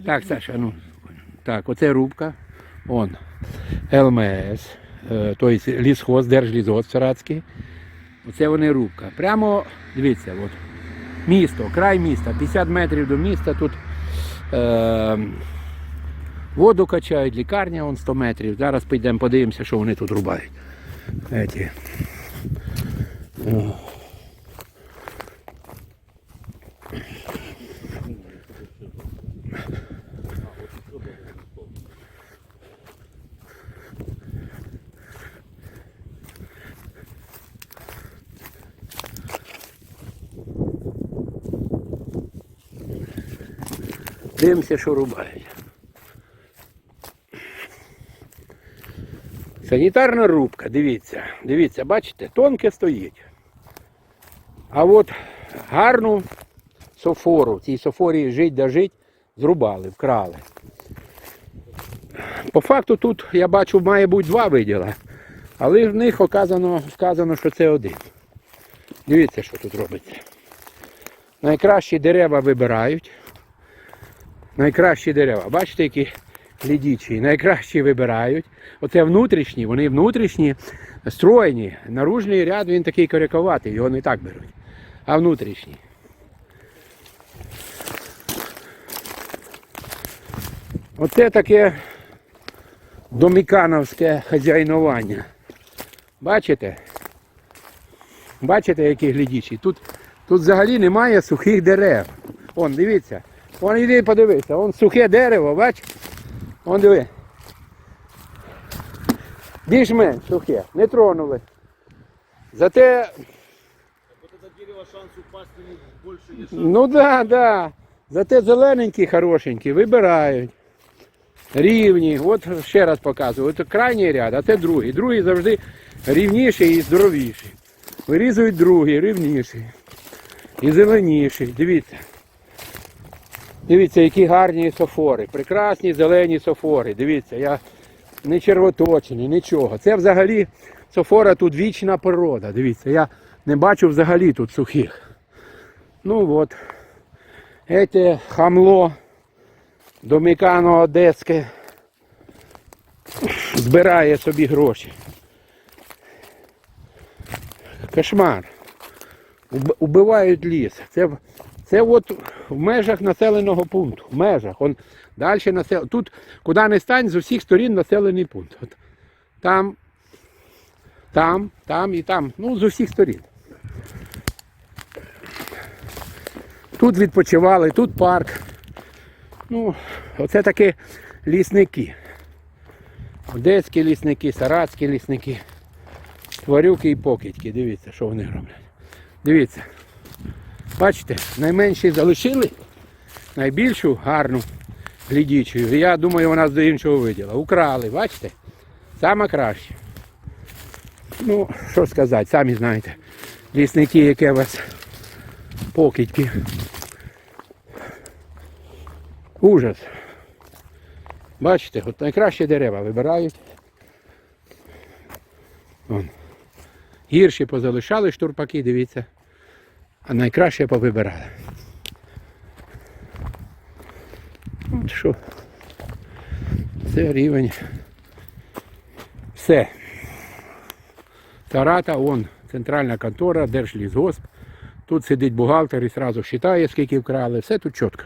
Так, Саша, ну. Так, оце рубка. Он. ЛМС. е, Тобто лісхоз, держлісгоз Саратський. Оце вони рубка. Прямо, дивіться, от, місто, край міста, 50 метрів до міста. Тут е, воду качають, лікарня вон 100 метрів. Зараз підемо подивимося, що вони тут рубають. Еті. Дивимося, що рубають. Санітарна рубка, дивіться, дивіться, бачите, тонке стоїть. А от гарну софору, цій софорі жить да жить, зрубали, вкрали. По факту тут, я бачу, має бути два виділа, але в них оказано, сказано, що це один. Дивіться, що тут робиться. Найкращі дерева вибирають. Найкращі дерева. Бачите, які глядічі. Найкращі вибирають. Оце внутрішні, вони внутрішні, стройні. Наружний ряд він такий коряковатий, його не так беруть. А внутрішні. Оце таке домікановське хазяйнування. Бачите? Бачите, які глядічі? Тут, тут взагалі немає сухих дерев. Вон, дивіться. Вон іди подивися, вон сухе дерево, бач? Вон диви. Більш-менш сухе, не тронули. Зате, ну да, да. Зате зелененькі, хорошенькі, вибирають. Рівні. От ще раз показую. От крайній ряд, а це другий. Другий завжди рівніший і здоровіший. Вирізують другий, рівніший. І зеленіший. Дивіться. Дивіться, які гарні софори. Прекрасні зелені софори. Дивіться, я не червоточений, нічого. Це взагалі софора тут вічна природа. Дивіться, я не бачу взагалі тут сухих. Ну от. Це хамло домікано одеське збирає собі гроші. Кошмар. Убивають ліс. Це, це от в межах населеного пункту. В межах. Он далі насел... Тут, куди не стань, з усіх сторін населений пункт. От. Там, там, там і там. Ну, з усіх сторін. Тут відпочивали, тут парк. Ну, оце такі лісники. Одеські лісники, саратські лісники. Тварюки і покидьки. Дивіться, що вони роблять. Дивіться. Бачите, найменші залишили, найбільшу гарну глядічу. І Я думаю, вона до іншого виділа. Украли, бачите? Саме краще. Ну, що сказати, самі знаєте. Лісники, які у вас покидьки. Ужас. Бачите, от найкращі дерева вибирають. Вон. Гірші позалишали штурпаки, дивіться. А найкраще повибирали. От що. Це рівень. Все. Тарата, он, центральна контора, Держлісгосп. Тут сидить бухгалтер і одразу вважає, скільки вкрали. Все тут чітко.